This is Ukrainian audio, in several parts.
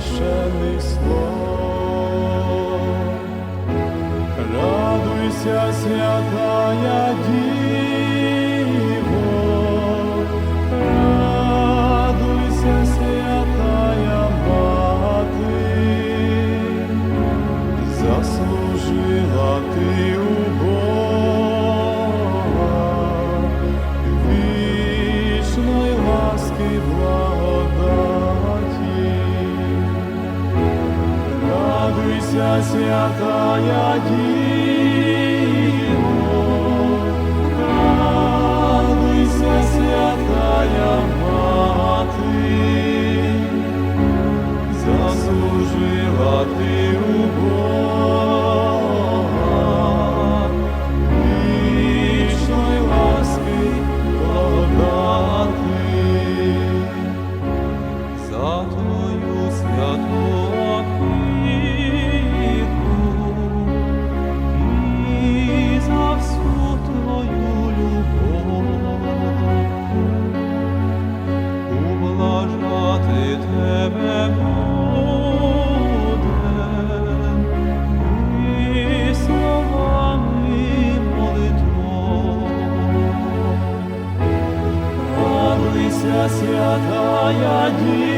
страшенних слов. Радуйся, свята. Пресвятая Діва. Святая Диво,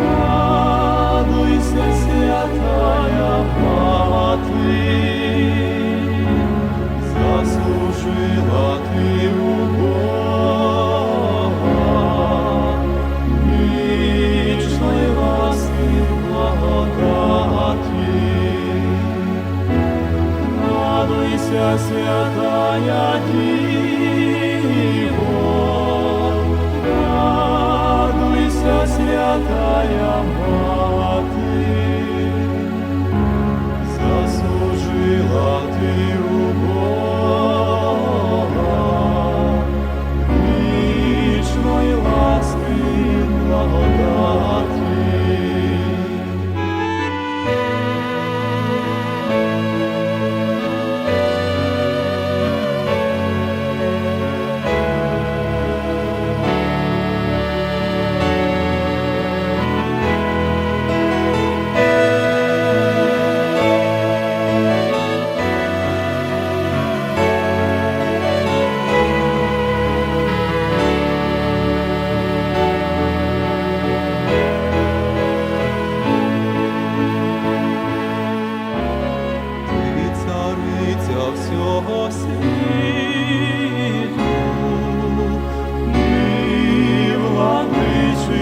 радуйся, святая Мати, заслужила Ты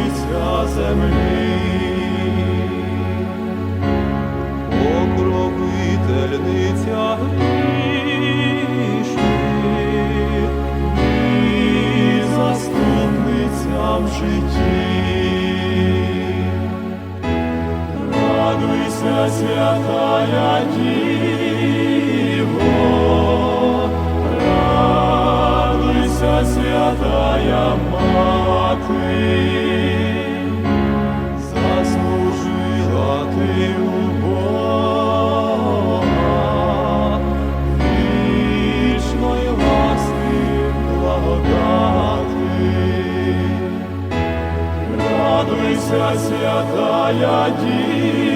кінця землі, покровительниця грішних і заступниця в житті, радуйся, святая Діво, радуйся, святая мать. Вся святая Діва,